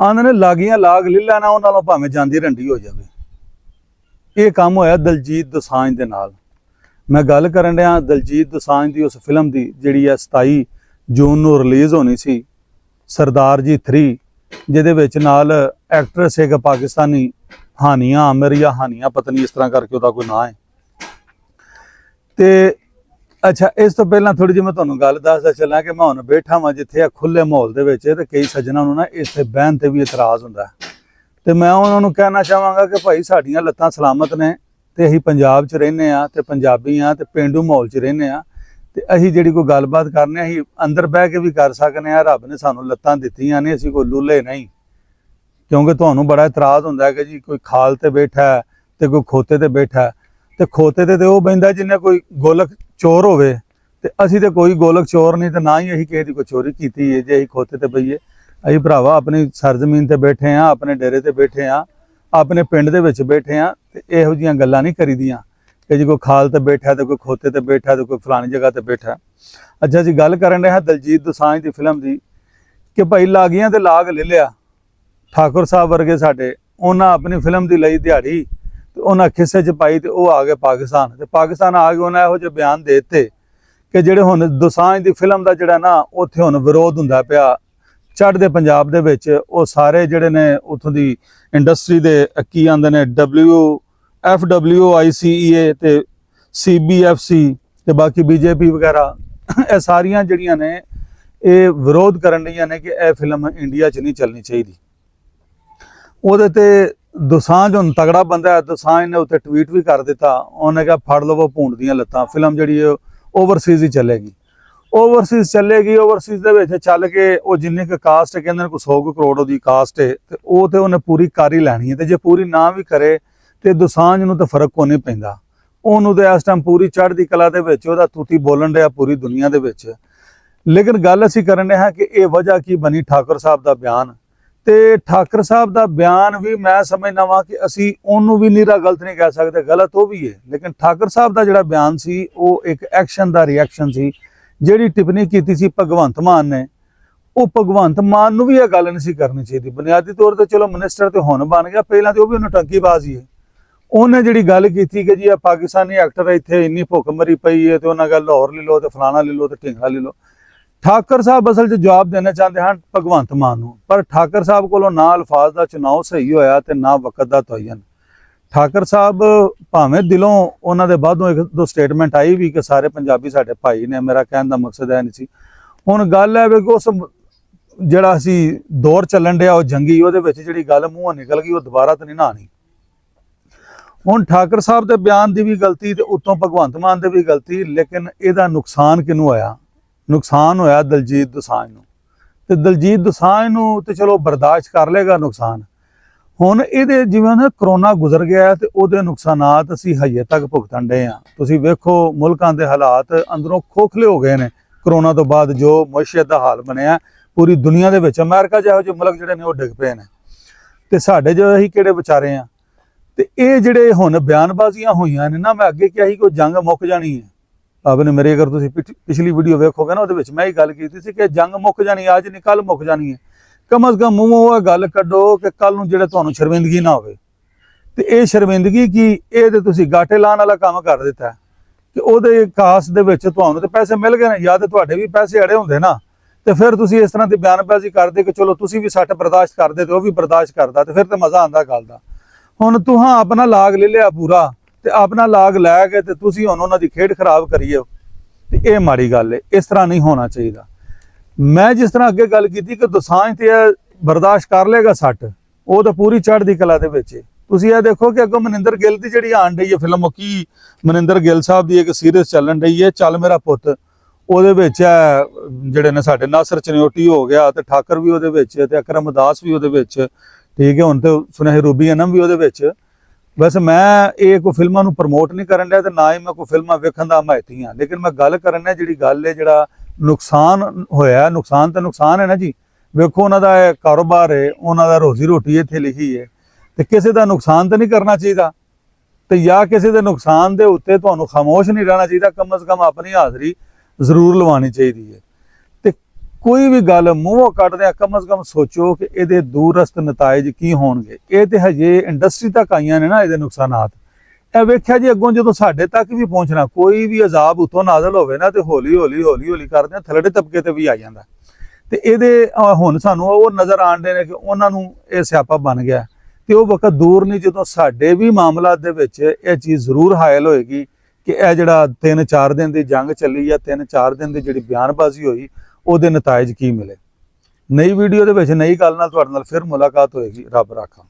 ਆਂਦੇ ਨੇ ਲਾਗੀਆਂ ਲਾਗ ਲਿੱਲਾ ਨਾ ਉਹਨਾਂ ਨਾਲੋਂ ਭਾਵੇਂ ਜਾਂਦੀ ਰੰਡੀ ਹੋ ਜਾਵੇ। ਇਹ ਕੰਮ ਹੋਇਆ ਦਲਜੀਤ ਦੋਸਾਂਝ ਦੇ ਨਾਲ। ਮੈਂ ਗੱਲ ਕਰਨ ਰਿਹਾ ਦਲਜੀਤ ਦੋਸਾਂਝ ਦੀ ਉਸ ਫਿਲਮ ਦੀ, ਜਿਹੜੀ ਹੈ 27 ਜੂਨ ਨੂੰ ਰਿਲੀਜ਼ ਹੋਣੀ ਸੀ, ਸਰਦਾਰ ਜੀ 3 ਜਿਹਦੇ ਵਿੱਚ ਨਾਲ ਐਕਟਰੈਸ ਹੈਗਾ ਪਾਕਿਸਤਾਨੀ ਹਾਨੀਆਂ ਆਮਿਰ ਜਾਂ ਹਾਨੀਆਂ ਪਤਨੀ ਇਸ ਤਰ੍ਹਾਂ ਕਰਕੇ ਉਹਦਾ ਕੋਈ ਨਾਂ ਹੈ। ਤੇ ਅੱਛਾ, ਇਸ ਤੋਂ ਪਹਿਲਾਂ ਥੋੜੀ ਜਿਹੀ ਮੈਂ ਤੁਹਾਨੂੰ ਗੱਲ ਦੱਸਦਾ ਚੱਲਾਂ ਕਿ ਮੈਂ ਹੁਣ ਬੈਠਾ ਵਾਂ ਜਿੱਥੇ ਆ ਖੁੱਲੇ ਮਾਹੌਲ ਦੇ ਵਿੱਚ ਤੇ ਕਈ ਸੱਜਣਾ ਨੂੰ ਨਾ ਇੱਥੇ ਬਹਿਣ ਤੇ ਵੀ ਇਤਰਾਜ਼ ਹੁੰਦਾ ਹੈ। ਤੇ ਮੈਂ ਉਹਨਾਂ ਨੂੰ ਕਹਿਣਾ ਚਾਹਾਂਗਾ ਕਿ ਭਾਈ ਸਾਡੀਆਂ ਲੱਤਾਂ ਸਲਾਮਤ ਨੇ ਤੇ ਅਸੀਂ ਪੰਜਾਬ 'ਚ ਰਹਿੰਦੇ ਆ ਤੇ ਪੰਜਾਬੀ ਆ ਤੇ ਪਿੰਡੂ ਮਾਹੌਲ 'ਚ ਰਹਿੰਦੇ ਆ ਤੇ ਅਸੀਂ ਜਿਹੜੀ ਕੋਈ ਗੱਲਬਾਤ ਕਰਨੇ ਅਸੀਂ ਅੰਦਰ ਬਹਿ ਕੇ ਵੀ ਕਰ ਸਕਨੇ ਆ ਰੱਬ ਨੇ ਸਾਨੂੰ ਲੱਤਾਂ ਦਿੱਤੀਆਂ ਨੇ, ਅਸੀਂ ਕੋਈ ਲੁੱਲੇ ਨਹੀਂ ਕਿਉਂਕਿ ਤੁਹਾਨੂੰ ਬੜਾ ਇਤਰਾਜ਼ ਹੁੰਦਾ ਕਿ ਜੀ ਕੋਈ ਖਾਲ ਤੇ ਬੈਠਾ ਹੈ ਤੇ ਕੋਈ ਖੋਤੇ ਤੇ ਬੈਠਾ ਹੈ ਤੇ ਖੋਤੇ ਤੇ ਤੇ ਉਹ ਬੈਂਦਾ ਜਿੰਨੇ ਕੋਈ ਗੋਲਕ ਚੋਰ ਹੋਵੇ ਤੇ ਅਸੀਂ ਤੇ ਕੋਈ ਗੋਲਕ ਚੋਰ ਨਹੀਂ ਤੇ ਨਾ ਹੀ ਅਸੀਂ ਕਿਸੇ ਦੀ ਕੋਈ ਚੋਰੀ ਕੀਤੀ ਹੈ, ਜੇ ਅਸੀਂ ਖੋਤੇ ਤੇ ਪਈਏ। ਅਸੀਂ ਭਰਾਵਾ ਆਪਣੀ ਸਰਜ਼ਮੀਨ ਤੇ ਬੈਠੇ ਆ ਆਪਣੇ ਡੇਰੇ ਤੇ ਬੈਠੇ ਆ ਆਪਣੇ ਪਿੰਡ ਦੇ ਵਿੱਚ ਬੈਠੇ ਆ ਤੇ ਇਹੋ ਜੀਆਂ ਗੱਲਾਂ ਨਹੀਂ ਕਰੀਦੀਆਂ ਕਿ ਜੀ ਕੋਈ ਖਾਲ ਤੇ ਬੈਠਾ ਤੇ ਕੋਈ ਖੋਤੇ ਤੇ ਬੈਠਾ ਤੇ ਕੋਈ ਫਲਾਣੀ ਜਗ੍ਹਾ ਤੇ ਬੈਠਾ। ਅੱਛਾ ਜੀ ਗੱਲ ਕਰਨ ਰਹੇ ਹਾਂ ਦਲਜੀਤ ਦੋਸਾਂਝ ਦੀ ਫਿਲਮ ਦੀ ਕਿ ਭਾਈ ਲਾਗੀਆਂ ਤੇ ਲਾਗ ਲੈ ਲਿਆ। ਠਾਕੁਰ ਸਾਹਿਬ ਵਰਗੇ ਸਾਡੇ, ਉਹਨਾਂ ਆਪਣੀ ਫਿਲਮ ਦੀ ਲਈ ਦਿਹਾੜੀ ਉਹਨਾਂ ਖਿੱਸੇ 'ਚ ਪਾਈ ਤੇ ਉਹ ਆ ਗਏ ਪਾਕਿਸਤਾਨ। ਤੇ ਪਾਕਿਸਤਾਨ ਆ ਕੇ ਉਹਨਾਂ ਇਹੋ ਜਿਹੇ ਬਿਆਨ ਦੇ ਦਿੱਤੇ ਕਿ ਜਿਹੜੇ ਹੁਣ ਦੋਸਾਂਝ ਦੀ ਫਿਲਮ ਦਾ ਜਿਹੜਾ ਨਾ, ਉੱਥੇ ਹੁਣ ਵਿਰੋਧ ਹੁੰਦਾ ਪਿਆ। ਚੜ੍ਹਦੇ ਪੰਜਾਬ ਦੇ ਵਿੱਚ ਉਹ ਸਾਰੇ ਜਿਹੜੇ ਨੇ ਉਥੋਂ ਦੀ ਇੰਡਸਟਰੀ ਦੇ ਕੀ ਆਂਦੇ ਨੇ W F W I C E A ਤੇ ਸੀ ਬੀ ਐਫ ਸੀ ਤੇ ਬਾਕੀ ਬੀਜੇਪੀ ਵਗੈਰਾ, ਇਹ ਸਾਰੀਆਂ ਜਿਹੜੀਆਂ ਨੇ, ਇਹ ਵਿਰੋਧ ਕਰਨ ਰਹੀਆਂ ਨੇ ਕਿ ਇਹ ਫਿਲਮ ਇੰਡੀਆ 'ਚ ਨਹੀਂ ਚੱਲਣੀ ਚਾਹੀਦੀ। ਉਹਦੇ ਤੇ ਦੁਸਾਂਝ ਹੁਣ ਤਗੜਾ ਬੰਦਾ ਹੈ, ਦੋਸਾਂਝ ਨੇ ਉੱਤੇ ਟਵੀਟ ਵੀ ਕਰ ਦਿੱਤਾ। ਉਹਨੇ ਕਿਹਾ, ਫੜ ਲਵੋ ਭੂੰਡ ਦੀਆਂ ਲੱਤਾਂ। ਫਿਲਮ ਜਿਹੜੀ ਹੈ ਓਵਰਸੀਜ਼ ਹੀ ਚੱਲੇਗੀ। ਓਵਰਸੀਜ਼ ਚੱਲੇਗੀ ਓਵਰਸੀਜ਼ ਦੇ ਵਿੱਚ ਚੱਲ ਕੇ ਉਹ ਜਿੰਨੀ ਕੁ ਕਾਸਟ ਕਹਿੰਦੇ ਨੇ ਕੋਈ 100 ਕੁ ਕਰੋੜ ਉਹਦੀ ਕਾਸਟ ਹੈ, ਤੇ ਉਹ ਤੇ ਉਹਨੇ ਪੂਰੀ ਕਰ ਹੀ ਲੈਣੀ ਹੈ। ਤੇ ਜੇ ਪੂਰੀ ਨਾ ਵੀ ਕਰੇ, ਤੇ ਦੋਸਾਂਝ ਨੂੰ ਤਾਂ ਫ਼ਰਕ ਕੋਈ ਨਹੀਂ ਪੈਂਦਾ। ਉਹਨੂੰ ਤੇ ਇਸ ਟਾਈਮ ਪੂਰੀ ਚੜ੍ਹਦੀ ਕਲਾ ਦੇ ਵਿੱਚ, ਉਹਦਾ ਤੂਤੀ ਬੋਲਣ ਰਿਹਾ ਪੂਰੀ ਦੁਨੀਆ ਦੇ ਵਿੱਚ। ਲੇਕਿਨ ਗੱਲ ਅਸੀਂ ਕਰਨ ਰਹੇ ਹਾਂ ਕਿ ਇਹ ਵਜ੍ਹਾ ਕੀ ਬਣੀ ਠਾਕੁਰ ਸਾਹਿਬ ਦਾ ਬਿਆਨ? ਤੇ ਠਾਕੁਰ ਸਾਹਿਬ ਦਾ ਬਿਆਨ ਵੀ ਮੈਂ ਸਮਝਦਾ ਵਾਂ ਕਿ ਅਸੀਂ ਉਹਨੂੰ ਵੀ ਨੀਰਾ ਗਲਤ ਨਹੀਂ ਕਹਿ ਸਕਦੇ, ਗਲਤ ਉਹ ਵੀ ਹੈ। ਲੇਕਿਨ ਠਾਕੁਰ ਸਾਹਿਬ ਦਾ ਜਿਹੜਾ ਬਿਆਨ ਸੀ, ਉਹ ਇੱਕ ਐਕਸ਼ਨ ਦਾ ਰਿਐਕਸ਼ਨ ਸੀ, ਜਿਹੜੀ ਟਿੱਪਣੀ ਕੀਤੀ ਸੀ ਭਗਵੰਤ ਮਾਨ ਨੇ। ਉਹ ਭਗਵੰਤ ਮਾਨ ਨੂੰ ਵੀ ਇਹ ਗੱਲ ਨਹੀਂ ਸੀ ਕਰਨੀ ਚਾਹੀਦੀ। ਬੁਨਿਆਦੀ ਤੌਰ ਤੇ ਚਲੋ ਮਿਨਿਸਟਰ ਤੇ ਹੁਣ ਬਣ ਗਿਆ, ਪਹਿਲਾਂ ਤੇ ਉਹ ਵੀ ਉਹਨੂੰ ਟੰਕੀਬਾਜ਼ ਹੀ ਹੈ। ਉਹਨੇ ਜਿਹੜੀ ਗੱਲ ਕੀਤੀ ਕਿ ਜੀ ਆ ਪਾਕਿਸਤਾਨੀ ਐਕਟਰ ਇੱਥੇ ਇੰਨੀ ਭੁੱਖਮਰੀ ਪਈ ਹੈ ਤੇ ਉਹਨਾਂ ਗੱਲ ਲਾਹੌਰ ਲੈ ਲਓ ਤੇ ਫਲਾਣਾ ਲੈ ਲਓ ਤੇ ਢਿੰਗਰਾ ਲੈ ਲਓ। ਠਾਕਰ ਸਾਹਿਬ ਅਸਲ 'ਚ ਜਵਾਬ ਦੇਣਾ ਚਾਹੁੰਦੇ ਹਨ ਭਗਵੰਤ ਮਾਨ ਨੂੰ, ਪਰ ਠਾਕਰ ਸਾਹਿਬ ਕੋਲੋਂ ਨਾ ਅਲਫਾਜ਼ ਦਾ ਚੁਣਾਵ ਸਹੀ ਹੋਇਆ ਤੇ ਨਾ ਵਕਤ ਦਾ ਤਯਨ ਠਾਕਰ ਸਾਹਿਬ ਭਾਵੇਂ ਦਿਲੋਂ ਉਹਨਾਂ ਦੇ ਬਾਅਦੋਂ ਇੱਕ ਦੋ ਸਟੇਟਮੈਂਟ ਆਈ ਵੀ ਕਿ ਸਾਰੇ ਪੰਜਾਬੀ ਸਾਡੇ ਭਾਈ ਨੇ, ਮੇਰਾ ਕਹਿਣ ਦਾ ਮਕਸਦ ਇਹ ਨਹੀਂ ਸੀ। ਹੁਣ ਗੱਲ ਹੈ ਵੀ ਕਿ ਉਸ ਜਿਹੜਾ ਅਸੀਂ ਦੌਰ ਚੱਲਣ ਡਿਆ, ਉਹ ਜੰਗੀ, ਉਹਦੇ ਵਿੱਚ ਜਿਹੜੀ ਗੱਲ ਮੂੰਹੋਂ ਨਿਕਲ ਗਈ, ਉਹ ਦੁਬਾਰਾ ਤਾਂ ਨਹੀਂ ਨਾ ਆਣੀ ਹੁਣ ਠਾਕਰ ਸਾਹਿਬ ਦੇ ਬਿਆਨ ਦੀ ਵੀ ਗਲਤੀ ਤੇ ਉੱਤੋਂ ਭਗਵੰਤ ਮਾਨ ਦੀ ਵੀ ਗਲਤੀ, ਲੇਕਿਨ ਇਹਦਾ ਨੁਕਸਾਨ ਕਿਹਨੂੰ ਹੋਇਆ? ਨੁਕਸਾਨ ਹੋਇਆ ਦਲਜੀਤ ਦੋਸਾਂਝ ਨੂੰ। ਤੇ ਦਲਜੀਤ ਦੋਸਾਂਝ ਨੂੰ ਤੇ ਚਲੋ ਬਰਦਾਸ਼ਤ ਕਰ ਲੇਗਾ ਨੁਕਸਾਨ। ਹੁਣ ਇਹਦੇ ਜਿਵੇਂ ਨਾ ਕਰੋਨਾ ਗੁਜ਼ਰ ਗਿਆ ਤੇ ਉਹਦੇ ਨੁਕਸਾਨਾਤ ਅਸੀਂ ਹਜੇ ਤੱਕ ਭੁਗਤਣ ਡਏ ਆ ਤੁਸੀਂ ਵੇਖੋ ਮੁਲਕਾਂ ਦੇ ਹਾਲਾਤ ਅੰਦਰੋਂ ਖੋਖਲੇ ਹੋ ਗਏ ਨੇ। ਕਰੋਨਾ ਤੋਂ ਬਾਅਦ ਜੋ ਮੁਸ਼ਕਲ ਦਾ ਹਾਲ ਬਣਿਆ, ਪੂਰੀ ਦੁਨੀਆ ਦੇ ਵਿੱਚ ਅਮਰੀਕਾ ਜਿਹੋ ਜਿਹੇ ਮੁਲਕ ਜਿਹੜੇ ਨੇ ਉਹ ਡਿੱਗ ਪਏ ਨੇ। ਤੇ ਸਾਡੇ ਜੋ ਅਸੀਂ ਕਿਹੜੇ ਵਿਚਾਰੇ ਆ ਤੇ ਇਹ ਜਿਹੜੇ ਹੁਣ ਬਿਆਨਬਾਜ਼ੀਆਂ ਹੋਈਆਂ ਨੇ ਨਾ, ਮੈਂ ਅੱਗੇ ਕਿਹਾ ਸੀ ਕੋਈ ਜੰਗ ਮੁੱਕ ਜਾਣੀ ਹੈ। ਆਪ ਮੇਰੇ ਅਗਰ ਤੁਸੀਂ ਪਿਛ- ਪਿਛਲੀ ਵੀਡੀਓ ਵੇਖੋਗੇ ਨਾ, ਉਹਦੇ ਵਿੱਚ ਮੈਂ ਹੀ ਗੱਲ ਕੀਤੀ ਸੀ ਕਿ ਜੰਗ ਮੁੱਕ ਜਾਣੀ ਅੱਜ ਨਹੀਂ ਕੱਲ ਮੁੱਕ ਜਾਣੀ ਹੈ। ਕਮ ਅਜ਼ ਕਮ ਮੂੰਹੋਂ ਉਹ ਗੱਲ ਕੱਢੋ ਕਿ ਕੱਲ ਨੂੰ ਜਿਹੜੇ ਤੁਹਾਨੂੰ ਸ਼ਰਮਿੰਦਗੀ ਨਾ ਹੋਵੇ। ਤੇ ਇਹ ਸ਼ਰਮਿੰਦਗੀ ਕੀ? ਇਹ ਤੇ ਤੁਸੀਂ ਗਾਟੇ ਲਾਉਣ ਵਾਲਾ ਕੰਮ ਕਰ ਦਿੱਤਾ ਕਿ ਉਹਦੇ ਕਾਸ ਦੇ ਵਿੱਚ ਤੁਹਾਨੂੰ ਤੇ ਪੈਸੇ ਮਿਲ ਗਏ ਨੇ, ਜਾਂ ਤੇ ਤੁਹਾਡੇ ਵੀ ਪੈਸੇ ਅੜੇ ਹੁੰਦੇ ਨਾ। ਤੇ ਫਿਰ ਤੁਸੀਂ ਇਸ ਤਰ੍ਹਾਂ ਦੀ ਬਿਆਨਬਾਜ਼ੀ ਕਰਦੇ ਕਿ ਚਲੋ ਤੁਸੀਂ ਵੀ ਸੱਟ ਬਰਦਾਸ਼ਤ ਕਰਦੇ ਤੇ ਉਹ ਵੀ ਬਰਦਾਸ਼ਤ ਕਰਦਾ ਤੇ ਫਿਰ ਤੇ ਮਜ਼ਾ ਆਂਦਾ ਗੱਲ ਦਾ। ਹੁਣ ਤੂੰ ਆਪਣਾ ਲਾਗ ਲੈ ਲਿਆ ਪੂਰਾ। ਤੇ ਆਪਣਾ ਲਾਗ ਲੈ ਕੇ ਤੇ ਤੁਸੀਂ ਹੁਣ ਉਹਨਾਂ ਦੀ ਖੇਡ ਖਰਾਬ ਕਰੀਏ। ਤੇ ਇਹ ਮਾੜੀ ਗੱਲ ਹੈ ਇਸ ਤਰ੍ਹਾਂ ਨਹੀਂ ਹੋਣਾ ਚਾਹੀਦਾ। ਮੈਂ ਜਿਸ ਤਰ੍ਹਾਂ ਅੱਗੇ ਗੱਲ ਕੀਤੀ ਕਿ ਦਸਾਂਝ ਤੇ ਬਰਦਾਸ਼ਤ ਕਰ ਲੇਗਾ ਸੱਟ, ਉਹ ਤਾਂ ਪੂਰੀ ਚੜ੍ਹਦੀ ਕਲਾ ਦੇ ਵਿੱਚ ਤੁਸੀਂ ਇਹ ਦੇਖੋ ਕਿ ਅੱਗੋਂ ਮਨਿੰਦਰ ਗਿੱਲ ਦੀ ਜਿਹੜੀ ਆਣ ਰਹੀ ਹੈ ਫਿਲਮ, ਉਹ ਕੀ ਮਨਿੰਦਰ ਗਿੱਲ ਸਾਹਿਬ ਦੀ ਇੱਕ ਸੀਰੀਜ਼ ਚੱਲਣ ਰਹੀ ਹੈ ਚੱਲ ਮੇਰਾ ਪੁੱਤ। ਉਹਦੇ ਵਿੱਚ ਜਿਹੜੇ ਨੇ ਸਾਡੇ ਨਾਸਰ ਚਨਿਓਟੀ ਹੋ ਗਿਆ ਤੇ ਠਾਕਰ ਵੀ ਉਹਦੇ ਵਿੱਚ, ਤੇ ਅਕਰਮ ਦਾਸ ਵੀ ਉਹਦੇ ਵਿੱਚ। ਠੀਕ ਹੈ ਹੁਣ ਤੇ ਸੁਨਹਿ ਰੂਬੀ ਅਨਮ ਵੀ ਉਹਦੇ ਵਿੱਚ। ਬਸ ਮੈਂ ਇਹ ਕੋਈ ਫਿਲਮਾਂ ਨੂੰ ਪ੍ਰਮੋਟ ਨਹੀਂ ਕਰਨ ਡਿਆ ਤੇ ਨਾ ਹੀ ਮੈਂ ਕੋਈ ਫਿਲਮਾਂ ਵੇਖਣ ਦਾ ਹਮਾਇਤੀ ਹਾਂ ਲੇਕਿਨ ਮੈਂ ਗੱਲ ਕਰਨ ਡਿਆ ਜਿਹੜੀ ਗੱਲ ਹੈ, ਜਿਹੜਾ ਨੁਕਸਾਨ ਹੋਇਆ, ਨੁਕਸਾਨ ਤਾਂ ਨੁਕਸਾਨ ਹੈ ਨਾ ਜੀ। ਵੇਖੋ ਉਹਨਾਂ ਦਾ ਕਾਰੋਬਾਰ ਹੈ, ਉਹਨਾਂ ਦਾ ਰੋਜ਼ੀ ਰੋਟੀ ਇੱਥੇ ਲਿਖੀ ਹੈ। ਤੇ ਕਿਸੇ ਦਾ ਨੁਕਸਾਨ ਤਾਂ ਨਹੀਂ ਕਰਨਾ ਚਾਹੀਦਾ। ਤੇ ਜਾਂ ਕਿਸੇ ਦੇ ਨੁਕਸਾਨ ਦੇ ਉੱਤੇ ਤੁਹਾਨੂੰ ਖਾਮੋਸ਼ ਨਹੀਂ ਰਹਿਣਾ ਚਾਹੀਦਾ, ਕਮ ਸੇ ਕਮ ਆਪਣੀ ਹਾਜ਼ਰੀ ਜ਼ਰੂਰ ਲਵਾਉਣੀ ਚਾਹੀਦੀ ਹੈ। ਕੋਈ ਵੀ ਗੱਲ ਮੂੰਹੋਂ ਕੱਢਦੇ ਆ, ਕਮ ਸ ਕਮ ਸੋਚੋ ਕਿ ਇਹਦੇ ਦੂਰਸਤ ਨਤੀਜੇ ਕੀ ਹੋਣਗੇ। ਇਹ ਤੇ ਹਜੇ ਇੰਡਸਟਰੀ ਤੱਕ ਆਈਆਂ ਨੇ ਨਾ, ਇਹਦੇ ਨੁਕਸਾਨਾਤ। ਇਹ ਵੇਖਿਆ ਜੀ, ਅੱਗੋਂ ਜਦੋਂ ਸਾਡੇ ਤੱਕ ਵੀ ਪਹੁੰਚਣਾ, ਕੋਈ ਵੀ ਅਜ਼ਾਬ ਉਤੋਂ ਨਾਜ਼ਲ ਹੋਵੇ ਨਾ, ਤੇ ਹੌਲੀ ਹੌਲੀ ਹੌਲੀ ਹੌਲੀ ਕਰਦੇ ਆ, ਥੱਲੜੇ ਤਬਕੇ ਤੇ ਵੀ ਆ ਜਾਂਦਾ। ਤੇ ਇਹਦੇ ਹੁਣ ਸਾਨੂੰ ਉਹ ਨਜ਼ਰ ਆਉਂਦੇ ਨੇ ਕਿ ਉਹਨਾਂ ਨੂੰ ਇਹ ਸਿਆਪਾ ਬਣ ਗਿਆ। ਤੇ ਉਹ ਵਕਤ ਦੂਰ ਨਹੀਂ, ਜਦੋਂ ਸਾਡੇ ਵੀ ਮਾਮਲਾ ਦੇ ਵਿੱਚ ਇਹ ਚੀਜ਼ ਜ਼ਰੂਰ ਹਾਇਲ ਹੋਏਗੀ ਕਿ ਇਹ ਜਿਹੜਾ 3-4 ਦਿਨ ਦੀ ਜੰਗ ਚੱਲੀ ਜਾਂ 3-4 ਦਿਨ ਦੀ ਜਿਹੜੀ ਬਿਆਨਬਾਜ਼ੀ ਹੋਈ ਉਹਦੇ ਨਤੀਜੇ ਕੀ ਮਿਲੇ? ਨਈ ਵੀਡੀਓ ਦੇ ਵਿੱਚ ਨਈ ਗੱਲ ਨਾਲ ਤੁਹਾਡੇ ਨਾਲ ਫਿਰ ਮੁਲਾਕਾਤ ਹੋਏਗੀ, ਰੱਬ ਰਾਖਾ।